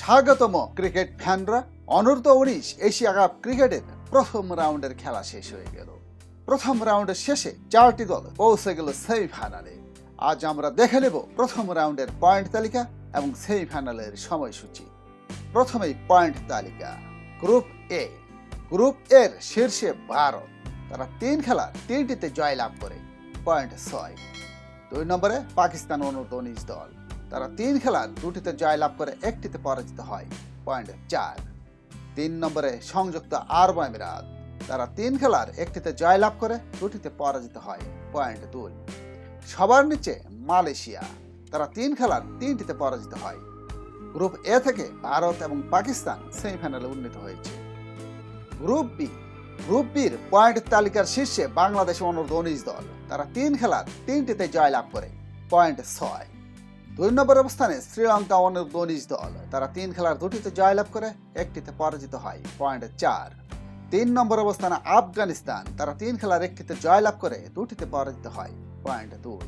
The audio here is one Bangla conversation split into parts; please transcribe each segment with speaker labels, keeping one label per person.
Speaker 1: স্বাগতম ক্রিকেট ফ্যানরা। অনূর্ধ্ব উনিশ এশিয়া কাপ ক্রিকেটের প্রথম রাউন্ডের খেলা শেষ হয়ে গেল। প্রথম রাউন্ডের শেষে চারটি দল পৌঁছে গেল সেমিফাইনালে। আজ আমরা দেখে নেব প্রথম রাউন্ডের পয়েন্ট তালিকা এবং সেমিফাইনালের সময়সূচি। প্রথমেই পয়েন্ট তালিকা, গ্রুপ এ। গ্রুপ এর শীর্ষে ভারত। তারা তিন খেলা তিনটিতে জয় লাভ করে। পয়েন্ট ছয়। দুই নম্বরে পাকিস্তান অনূর্ধ্ব উনিশ দল। তারা তিন খেলার দুটিতে জয় লাভ করে একটিতে পরাজিত হয়। পয়েন্ট চার। তিন নম্বরে সংযুক্ত আরব আমিরাত। তারা তিন খেলার একটিতে জয় লাভ করে দুটিতে পরাজিত হয়। পয়েন্ট দুই। সবার নিচে মালয়েশিয়া। তারা তিন খেলার তিনটিতে পরাজিত হয়। গ্রুপ এ থেকে ভারত এবং পাকিস্তান সেমিফাইনালে উন্নীত হয়েছে। Group B. গ্রুপ বির পয়েন্ট তালিকার শীর্ষে বাংলাদেশ অনূর্ধ্ব উনিশ দল। তারা তিন খেলার তিনটিতে জয় লাভ করে। পয়েন্ট ছয়। দুই নম্বর অবস্থানে শ্রীলঙ্কা উনিশ দল। তারা তিন খেলার দুটিতে জয়লাভ করে একটিতে পরাজিত হয়, পয়েন্ট চার। তিন নম্বর অবস্থানে আফগানিস্তান, তারা তিন খেলার একটিতে জয়লাভ করে দুটিতে পরাজিত হয়, পয়েন্ট দুই।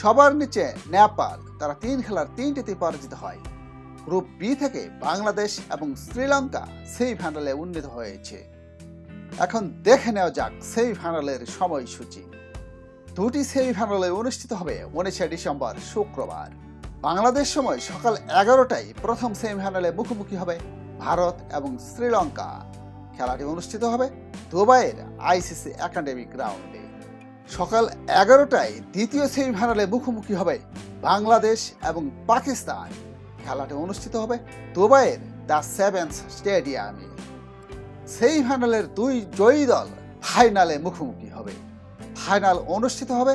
Speaker 1: সবার নিচে নেপাল, তারা তিন খেলার তিনটিতে পরাজিত হয়। গ্রুপ বি থেকে বাংলাদেশ এবং শ্রীলঙ্কা সেই সেমিফাইনালে উন্নীত হয়েছে। এখন দেখে নেওয়া যাক সেই সেমিফাইনালের সময়সূচি। দুটি সেমিফাইনালে অনুষ্ঠিত হবে উনিশে ডিসেম্বর শুক্রবার। বাংলাদেশ সময় সকাল এগারোটায় প্রথম সেমিফাইনালে মুখোমুখি হবে ভারত এবং শ্রীলঙ্কা। খেলাটি অনুষ্ঠিত হবে দুবাইয়ের আইসিসি একাডেমিক গ্রাউন্ডে। সকাল এগারোটায় দ্বিতীয় সেমিফাইনালে মুখোমুখি হবে বাংলাদেশ এবং পাকিস্তান। খেলাটি অনুষ্ঠিত হবে দুবাইয়ের দ্য সেভেন্স স্টেডিয়ামে। সেমিফাইনালের দুই জয়ী দল ফাইনালে মুখোমুখি ফাইনাল অনুষ্ঠিত হবে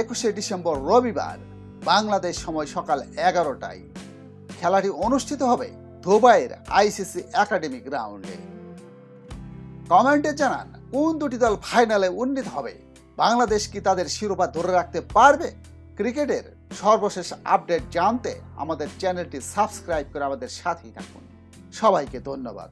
Speaker 1: একুশে ডিসেম্বর রবিবার, বাংলাদেশ সময় সকাল এগারোটায়। খেলাটি অনুষ্ঠিত হবে দুবাইয়ের আইসিসি একাডেমি গ্রাউন্ডে। কমেন্টে জানান, কোন দুটি দল ফাইনালে উন্নীত হবে? বাংলাদেশ কি তাদের শিরোপা ধরে রাখতে পারবে? ক্রিকেটের সর্বশেষ আপডেট জানতে আমাদের চ্যানেলটি সাবস্ক্রাইব করে আমাদের সাথেই থাকুন। সবাইকে ধন্যবাদ।